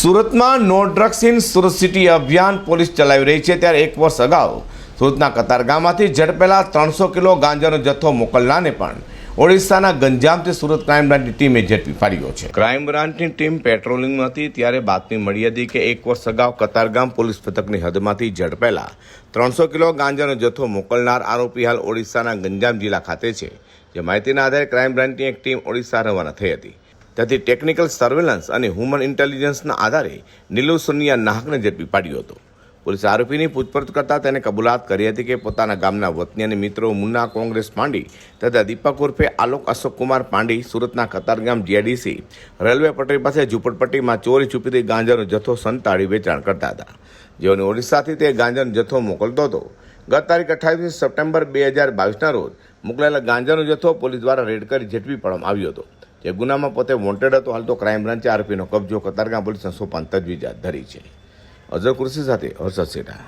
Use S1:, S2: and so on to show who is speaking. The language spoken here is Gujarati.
S1: સુરતમાં no drugs in Surat city અભિયાન પોલીસ ચલાવી રહી છે ત્યારે એક વર્ષ અગાઉ સુરતના કતારગામમાંથી ઝડપેલા ત્રણસો કિલો ગાંજાનો જથ્થો મોકલનારને પણ ઓડિશાના ગંજામથી સુરત ક્રાઇમ બ્રાન્ચની ટીમે ઝડપી પાડ્યો છે. ક્રાઇમ બ્રાન્ચની ટીમ પેટ્રોલિંગમાં હતી ત્યારે બાતમી મળી હતી કે એક વર્ષ અગાઉ કતારગામ પોલીસ પથકની હદમાંથી ઝડપેલા ત્રણસો કિલો ગાંજાનો જથ્થો મોકલનાર આરોપી હાલ ઓડિશાના ગંજામ જિલ્લા ખાતે છે. જે માહિતીના આધારે ક્રાઇમ બ્રાન્ચની એક ટીમ ઓડિશા રવાના થઈ હતી. ત્યાંથી ટેકનિકલ સર્વેલન્સ અને હ્યુમન ઇન્ટેલિજન્સના આધારે નીલુ સોનિયા નાહકને ઝડપી પાડ્યો હતો. પોલીસે આરોપીની પૂછપરછ કરતાં તેને કબૂલાત કરી હતી કે પોતાના ગામના વતની અને મિત્રો મુન્ના કોંગ્રેસ પાંડી તથા દીપક ઉર્ફે આલોક અશોક કુમાર પાંડી સુરતના કતારગામ જીઆઈડીસી રેલવે પટરી પાસે ઝૂંપડપટ્ટીમાં ચોરી છુપીથી ગાંજાનો જથ્થો સંતાડી વેચાણ કરતા હતા. જેઓને ઓડિશાથી તે ગાંજાનો જથ્થો મોકલતો હતો. ગત તારીખ અઠ્ઠાવીસ સપ્ટેમ્બર બે હજાર બાવીસના રોજ મોકલાયેલા ગાંજાનો જથ્થો પોલીસ દ્વારા રેડ કરી ઝડપી પાડવામાં આવ્યો હતો. જે ગુનામાં પોતે વોન્ટેડ હતો, હાલ તો ક્રાઇમ બ્રાન્ચે આરોપીનો કબજો, કતારગામ પોલીસને સોંપવાની તજવીજ હાથ ધરી છે. અઝર કુર્સી સાથે હર્ષદ સેઠા